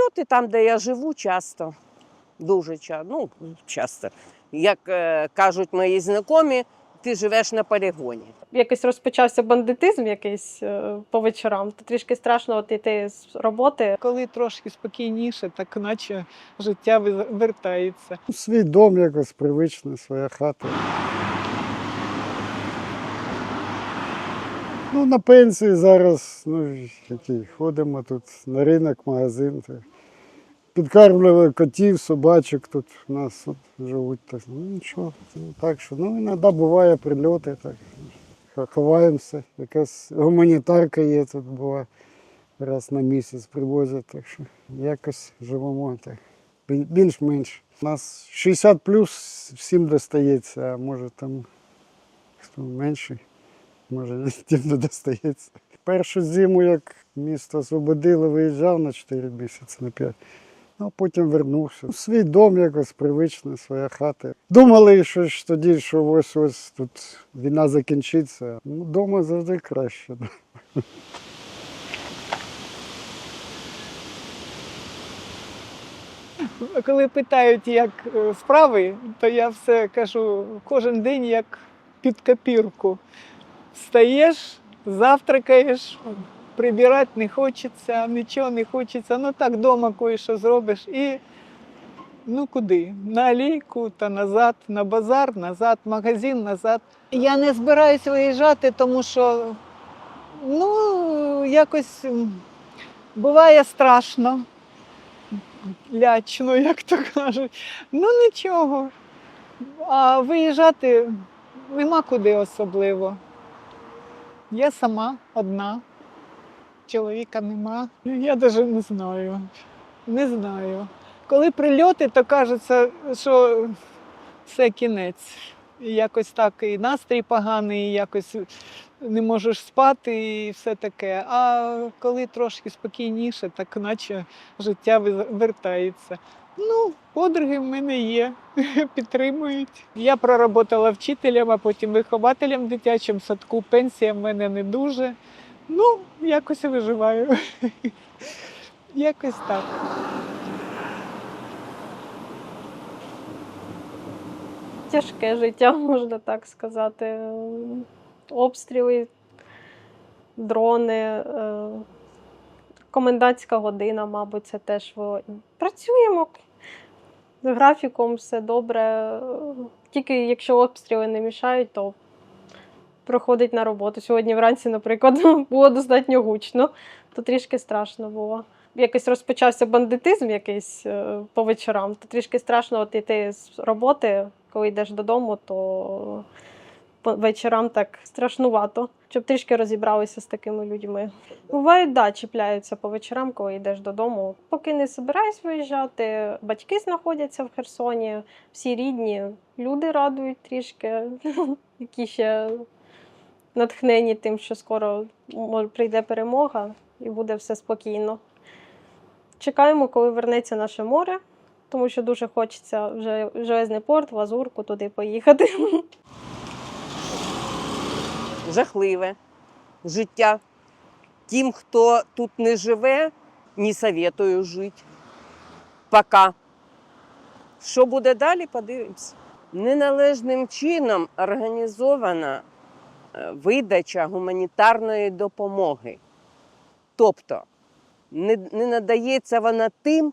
Прильоти там, де я живу, часто. Дуже часто. Ну, часто. Як е, кажуть мої знайомі, ти живеш на полігоні. Якось розпочався бандитизм якийсь е, по вечорам, то трішки страшно от йти з роботи. Коли трошки спокійніше, так наче життя ви- вертається. Свій дом якось привичний, своя хата. Ну, на пенсії зараз, ну, які, ходимо тут на ринок, магазин. Так. Підкармлювали котів, собачок тут у нас тут живуть. Так. Ну, нічого, так що, ну, іноді буває прильоти, так. Ховаємося. Якась гуманітарка є тут була. Раз на місяць привозять, так що якось живемо так. Більш-менш. У нас 60 плюс всім достається, а може там хто менший, може тим не достається. Першу зиму, як місто освободили, виїжджав на 4 місяці, на 5. А потім вернувся. У Свій дом якось привичний, своя хата. Думали, що ж тоді, що ось ось тут війна закінчиться. Ну, вдома завжди краще. Коли питають, як е, справи, то я все кажу кожен день як під копірку. Встаєш, завтракаєш, прибирати не хочеться, нічого не хочеться. Ну так вдома кое-що зробиш і ну куди? На алейку та назад, на базар, назад, магазин, назад. Я не збираюся виїжджати, тому що ну, якось буває страшно лячно, як то кажуть. Ну нічого. А виїжджати нема куди особливо. Я сама одна, чоловіка нема. Я навіть не знаю. Не знаю. Коли прильоти, то кажеться, що все кінець. Якось так і настрій поганий, і якось не можеш спати і все таке. А коли трошки спокійніше, так наче життя вертається. Ну, подруги в мене є, підтримують. Я проработала вчителем, а потім вихователем в дитячому садку. Пенсія в мене не дуже. Ну, якось виживаю. Якось так. Тяжке життя, можна так сказати. Обстріли, дрони, е, комендантська година, мабуть, це теж працюємо. З графіком все добре. Тільки якщо обстріли не мішають, то проходить на роботу. Сьогодні вранці, наприклад, було достатньо гучно, то трішки страшно було. Якось розпочався бандитизм якийсь е, по вечорам, то трішки страшно от йти з роботи, коли йдеш додому, то по вечорам так страшнувато, щоб трішки розібралися з такими людьми. Бувають, да, чіпляються по вечорам, коли йдеш додому. Поки не збираюсь виїжджати, батьки знаходяться в Херсоні, всі рідні, люди радують трішки, які ще натхнені тим, що скоро прийде перемога і буде все спокійно. Чекаємо, коли вернеться наше море, тому що дуже хочеться вже в Железний порт, в Лазурку туди поїхати. Жахливе життя. Тим, хто тут не живе, не советую жити. Пока. Що буде далі, подивимось. Неналежним чином організована видача гуманітарної допомоги. Тобто не, не надається вона тим,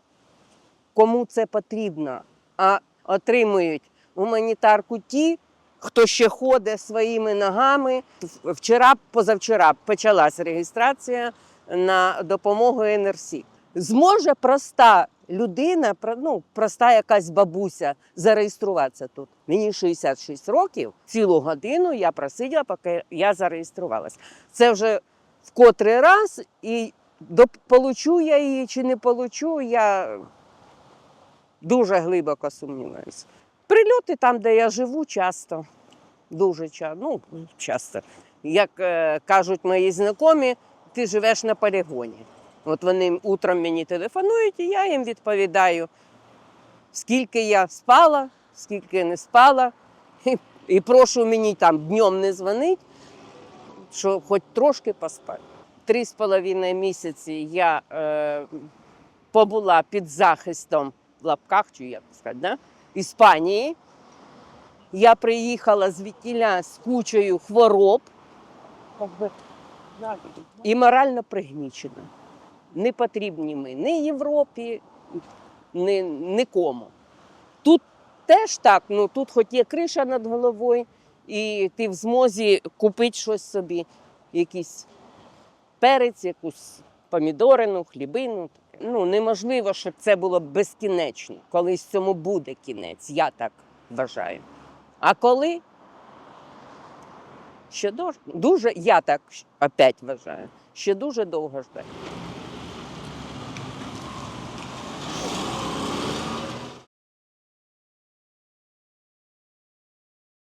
кому це потрібно, а отримують гуманітарку ті, хто ще ходить своїми ногами. Вчора, позавчора почалась реєстрація на допомогу НРС. Зможе проста людина, ну, проста якась бабуся зареєструватися тут. Мені 66 років, цілу годину я просиділа, поки я зареєструвалась. Це вже в котрий раз, і получу я її чи не получу, я дуже глибоко сумніваюся. Прильоти там, де я живу, часто. Дуже часто. Ну, часто. Як е, кажуть мої знайомі, ти живеш на полігоні. От вони утром мені телефонують, і я їм відповідаю, скільки я спала, скільки не спала. І, і прошу мені там днем не дзвонити, що хоч трошки поспати. Три з половиною місяці я е, побула під захистом в лапках, чи як сказати, да? Іспанії. Я приїхала звідтіля з кучею хвороб і морально пригнічена. Не потрібні ми ні Європі, ні, нікому. Тут теж так, ну тут хоч є криша над головою, і ти в змозі купити щось собі, якийсь перець, якусь помідорину, хлібину. Ну, неможливо, щоб це було безкінечно. Колись цьому буде кінець, я так вважаю. А коли? Ще дуже, дуже я так опять вважаю, ще дуже довго ждати.